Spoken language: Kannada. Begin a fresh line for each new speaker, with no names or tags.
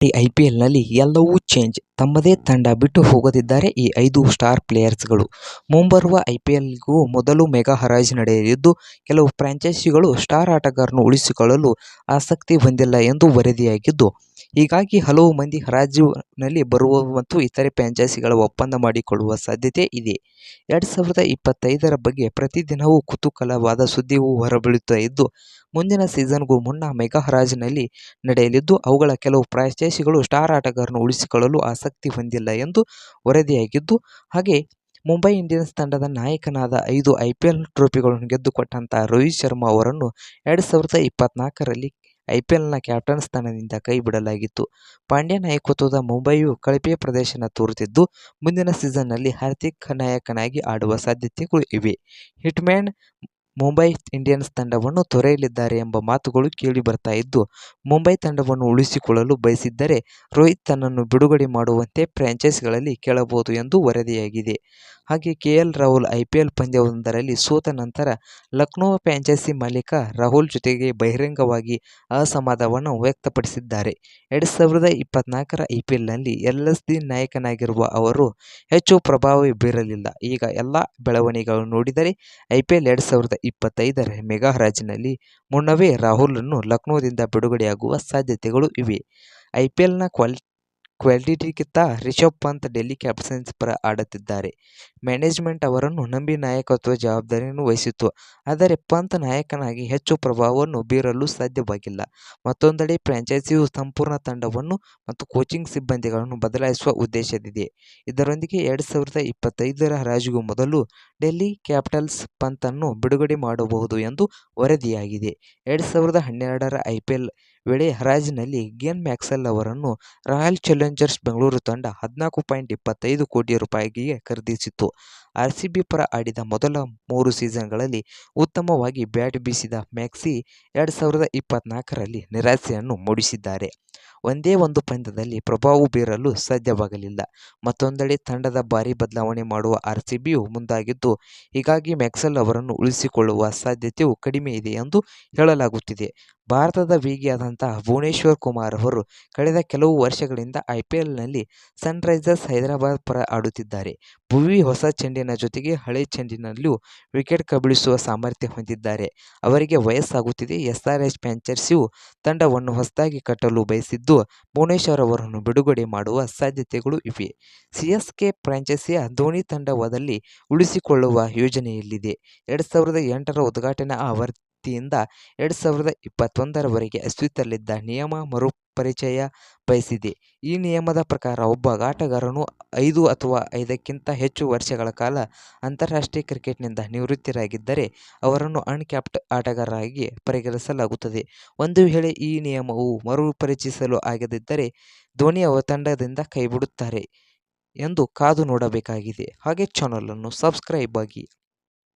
ಈ ಐಪಿಎಲ್ನಲ್ಲಿ ಎಲ್ಲವೂ ಚೇಂಜ್. ತಮ್ಮದೇ ತಂಡ ಬಿಟ್ಟು ಹೋಗದಿದ್ದಾರೆ ಈ ಐದು ಸ್ಟಾರ್ ಪ್ಲೇಯರ್ಸ್ಗಳು. ಮುಂಬರುವ ಐ ಪಿ ಎಲ್ಗೂ ಮೊದಲು ಮೆಗಾ ಹರಾಜು ನಡೆಯಲಿದ್ದು, ಕೆಲವು ಫ್ರಾಂಚೈಸಿಗಳು ಸ್ಟಾರ್ ಆಟಗಾರರನ್ನು ಉಳಿಸಿಕೊಳ್ಳಲು ಆಸಕ್ತಿ ಹೊಂದಿಲ್ಲ ಎಂದು ವರದಿಯಾಗಿದ್ದು ಹೀಗಾಗಿ ಹಲವು ಮಂದಿ ಹರಾಜಿನಲ್ಲಿ ಬರುವ ಮತ್ತು ಇತರೆ ಫ್ರಾಂಚೈಸಿಗಳ ಒಪ್ಪಂದ ಮಾಡಿಕೊಳ್ಳುವ ಸಾಧ್ಯತೆ ಇದೆ. ಎರಡು ಸಾವಿರದ ಇಪ್ಪತ್ತೈದರ ಬಗ್ಗೆ ಪ್ರತಿದಿನವೂ ಕುತೂಹಲವಾದ ಸುದ್ದಿಯೂ ಹೊರಬೀಳುತ್ತಾ ಇದ್ದು, ಮುಂದಿನ ಸೀಸನ್ಗೂ ಮುನ್ನ ಮೆಗಾ ಹರಾಜಿನಲ್ಲಿ ನಡೆಯಲಿದ್ದು, ಅವುಗಳ ಕೆಲವು ಫ್ರಾಂಚೈಸಿಗಳು ಸ್ಟಾರ್ ಆಟಗಾರರನ್ನು ಉಳಿಸಿಕೊಳ್ಳಲು ಆಸಕ್ತಿ ಹೊಂದಿಲ್ಲ ಎಂದು ವರದಿಯಾಗಿದ್ದು, ಹಾಗೆ ಮುಂಬೈ ಇಂಡಿಯನ್ಸ್ ತಂಡದ ನಾಯಕನಾದ ಐದು ಐಪಿಎಲ್ ಟ್ರೋಫಿಗಳನ್ನು ಗೆದ್ದುಕೊಟ್ಟಂತಹ ರೋಹಿತ್ ಶರ್ಮಾ ಅವರನ್ನು ಎರಡು ಸಾವಿರದ ಇಪ್ಪತ್ನಾಲ್ಕರಲ್ಲಿ ಐಪಿಎಲ್ನ ಕ್ಯಾಪ್ಟನ್ ಸ್ಥಾನದಿಂದ ಕೈಬಿಡಲಾಗಿತ್ತು ಪಾಂಡ್ಯ ನಾಯಕತ್ವದ ಮುಂಬಯಿಯು ಕಳಪೆ ಪ್ರದರ್ಶನ ತೋರುತ್ತಿದ್ದು, ಮುಂದಿನ ಸೀಸನ್ನಲ್ಲಿ ಹಾರ್ದಿಕ್ ನಾಯಕನಾಗಿ ಆಡುವ ಸಾಧ್ಯತೆಗಳು ಇವೆ. ಹಿಟ್ಮ್ಯಾನ್ ಮುಂಬೈ ಇಂಡಿಯನ್ಸ್ ತಂಡವನ್ನು ತೊರೆಯಲಿದ್ದಾರೆ ಎಂಬ ಮಾತುಗಳು ಕೇಳಿ ಬರ್ತಾ ಇದ್ದು, ಮುಂಬೈ ತಂಡವನ್ನು ಉಳಿಸಿಕೊಳ್ಳಲು ಬಯಸಿದ್ದರೆ ರೋಹಿತ್ ತನ್ನನ್ನು ಬಿಡುಗಡೆ ಮಾಡುವಂತೆ ಫ್ರ್ಯಾಂಚೈಸಿಗಳಲ್ಲಿ ಕೇಳಬಹುದು ಎಂದು ವರದಿಯಾಗಿದೆ. ಹಾಗೆ ಕೆಎಲ್ ರಾಹುಲ್ ಐಪಿಎಲ್ ಪಂದ್ಯವೊಂದರಲ್ಲಿ ಸೋತ ನಂತರ ಲಕ್ನೋ ಫ್ರಾಂಚೈಸಿ ಮಾಲೀಕ ರಾಹುಲ್ ಜೊತೆಗೆ ಬಹಿರಂಗವಾಗಿ ಅಸಮಾಧಾನವನ್ನು ವ್ಯಕ್ತಪಡಿಸಿದ್ದಾರೆ. ಎರಡು ಸಾವಿರದ ಇಪ್ಪತ್ನಾಲ್ಕರ ಐಪಿಎಲ್ನಲ್ಲಿ ಎಲ್ಎಸ್ಡಿ ನಾಯಕನಾಗಿರುವ ಅವರು ಹೆಚ್ಚು ಪ್ರಭಾವ ಬೀರಲಿಲ್ಲ. ಈಗ ಎಲ್ಲ ಬೆಳವಣಿಗೆಗಳನ್ನು ನೋಡಿದರೆ ಐಪಿಎಲ್ ಎರಡು ಸಾವಿರದ ಇಪ್ಪತ್ತೈದರ ಮೆಗಾ ಹರಾಜಿನಲ್ಲಿ ಮುನ್ನವೇ ರಾಹುಲ್ರನ್ನು ಲಕ್ನೋದಿಂದ ಬಿಡುಗಡೆಯಾಗುವ ಸಾಧ್ಯತೆಗಳು ಇವೆ. ಐಪಿಎಲ್ನ ಕ್ವಾಲಿ ಕ್ವಾಲಿಟಿಗಿಂತ ರಿಷಬ್ ಪಂತ್ ಡೆಲ್ಲಿ ಕ್ಯಾಪಿಟಲ್ಸ್ ಪರ ಆಡುತ್ತಿದ್ದಾರೆ. ಮ್ಯಾನೇಜ್ಮೆಂಟ್ ಅವರನ್ನು ನಂಬಿ ನಾಯಕತ್ವ ಜವಾಬ್ದಾರಿಯನ್ನು ವಹಿಸಿತ್ತು. ಆದರೆ ಪಂತ್ ನಾಯಕನಾಗಿ ಹೆಚ್ಚು ಪ್ರಭಾವವನ್ನು ಬೀರಲು ಸಾಧ್ಯವಾಗಿಲ್ಲ. ಮತ್ತೊಂದೆಡೆ ಫ್ರಾಂಚೈಸಿಯು ಸಂಪೂರ್ಣ ತಂಡವನ್ನು ಮತ್ತು ಕೋಚಿಂಗ್ ಸಿಬ್ಬಂದಿಗಳನ್ನು ಬದಲಾಯಿಸುವ ಉದ್ದೇಶದಿದೆ. ಇದರೊಂದಿಗೆ ಎರಡು ಸಾವಿರದ ಇಪ್ಪತ್ತೈದರ ಹರಾಜಿಗೂ ಮೊದಲು ಡೆಲ್ಲಿ ಕ್ಯಾಪಿಟಲ್ಸ್ ಪಂತನ್ನು ಬಿಡುಗಡೆ ಮಾಡಬಹುದು ಎಂದು ವರದಿಯಾಗಿದೆ. ಎರಡು ಸಾವಿರದ ಹನ್ನೆರಡರ ಐಪಿಎಲ್ ವೇಳೆ ಹರಾಜಿನಲ್ಲಿ ಗೇನ್ ಮ್ಯಾಕ್ಸ್ವೆಲ್ ಅವರನ್ನು ರಾಯಲ್ ಚಾಲೆಂಜರ್ಸ್ ಬೆಂಗಳೂರು ತಂಡ ಹದಿನಾಲ್ಕು ಪಾಯಿಂಟ್ ಇಪ್ಪತ್ತೈದು ಕೋಟಿ ರೂಪಾಯಿಗೆ ಖರೀದಿಸಿತ್ತು. ಆರ್ಸಿಬಿ ಪರ ಆಡಿದ ಮೊದಲ ಮೂರು ಸೀಸನ್ಗಳಲ್ಲಿ ಉತ್ತಮವಾಗಿ ಬ್ಯಾಟ್ ಬೀಸಿದ ಮ್ಯಾಕ್ಸಿ ಎರಡು ಸಾವಿರದ ಇಪ್ಪತ್ನಾಲ್ಕರಲ್ಲಿ ನಿರಾಸೆಯನ್ನು ಮೂಡಿಸಿದ್ದಾರೆ. ಒಂದೇ ಒಂದು ಪಂದ್ಯದಲ್ಲಿ ಪ್ರಭಾವ ಬೀರಲು ಸಾಧ್ಯವಾಗಲಿಲ್ಲ. ಮತ್ತೊಂದೆಡೆ ತಂಡದ ಭಾರಿ ಬದಲಾವಣೆ ಮಾಡುವ ಆರ್ಸಿಬಿಯು ಮುಂದಾಗಿದ್ದು, ಹೀಗಾಗಿ ಮ್ಯಾಕ್ಸ್ವೆಲ್ ಅವರನ್ನು ಉಳಿಸಿಕೊಳ್ಳುವ ಸಾಧ್ಯತೆಯು ಕಡಿಮೆ ಇದೆ ಎಂದು ಹೇಳಲಾಗುತ್ತಿದೆ. ಭಾರತದ ವೇಗಿಯಾದಂತಹ ಭುವನೇಶ್ವರ್ ಕುಮಾರ್ ಅವರು ಕಳೆದ ಕೆಲವು ವರ್ಷಗಳಿಂದ ಐಪಿಎಲ್ನಲ್ಲಿ ಸನ್ರೈಸರ್ಸ್ ಹೈದರಾಬಾದ್ ಪರ ಆಡುತ್ತಿದ್ದಾರೆ. ಭುವಿ ಹೊಸ ಚೆಂಡಿನ ಜೊತೆಗೆ ಹಳೆ ಚೆಂಡಿನಲ್ಲೂ ವಿಕೆಟ್ ಕಬಳಿಸುವ ಸಾಮರ್ಥ್ಯ ಹೊಂದಿದ್ದಾರೆ. ಅವರಿಗೆ ವಯಸ್ಸಾಗುತ್ತಿದೆ. ಎಸ್ಆರ್ಎಚ್ ಫ್ರಾಂಚೈಸಿಯು ತಂಡವನ್ನು ಹೊಸದಾಗಿ ಕಟ್ಟಲು ಬಯಸಿದ್ದು ಭುವನೇಶ್ವರ್ ಅವರನ್ನು ಬಿಡುಗಡೆ ಮಾಡುವ ಸಾಧ್ಯತೆಗಳು ಇವೆ. ಸಿಎಸ್ಕೆ ಫ್ರಾಂಚೈಸಿಯ ಧೋನಿ ತಂಡವದಲ್ಲಿ ಉಳಿಸಿಕೊಳ್ಳುವ ಯೋಜನೆಯಲ್ಲಿದೆ. ಎರಡ್ ಸಾವಿರದ ಎಂಟರ ಉದ್ಘಾಟನಾ ಆವೃತ್ತಿಯಿಂದ ಎರಡ್ ಸಾವಿರದ ಇಪ್ಪತ್ತೊಂದರವರೆಗೆ ಅಸ್ತಿತ್ವದಲ್ಲಿದ್ದ ನಿಯಮ ಮರುಪರಿಚಯ ಬಯಸಿದೆ. ಈ ನಿಯಮದ ಪ್ರಕಾರ ಒಬ್ಬ ಆಟಗಾರನು ಐದು ಅಥವಾ ಐದಕ್ಕಿಂತ ಹೆಚ್ಚು ವರ್ಷಗಳ ಕಾಲ ಅಂತಾರಾಷ್ಟ್ರೀಯ ಕ್ರಿಕೆಟ್ನಿಂದ ನಿವೃತ್ತರಾಗಿದ್ದರೆ ಅವರನ್ನು ಅನ್ಕ್ಯಾಪ್ಡ್ ಆಟಗಾರರಾಗಿ ಪರಿಗಣಿಸಲಾಗುತ್ತದೆ. ಒಂದು ವೇಳೆ ಈ ನಿಯಮವು ಮರುಪರಿಚಯಿಸಲು ಆಗದಿದ್ದರೆ ಧೋನಿ ಅವರ ತಂಡದಿಂದ ಕೈಬಿಡುತ್ತಾರೆ ಎಂದು ಕಾದು ನೋಡಬೇಕಾಗಿದೆ. ಹಾಗೆ ಚಾನಲನ್ನು ಸಬ್ಸ್ಕ್ರೈಬ್ ಆಗಿ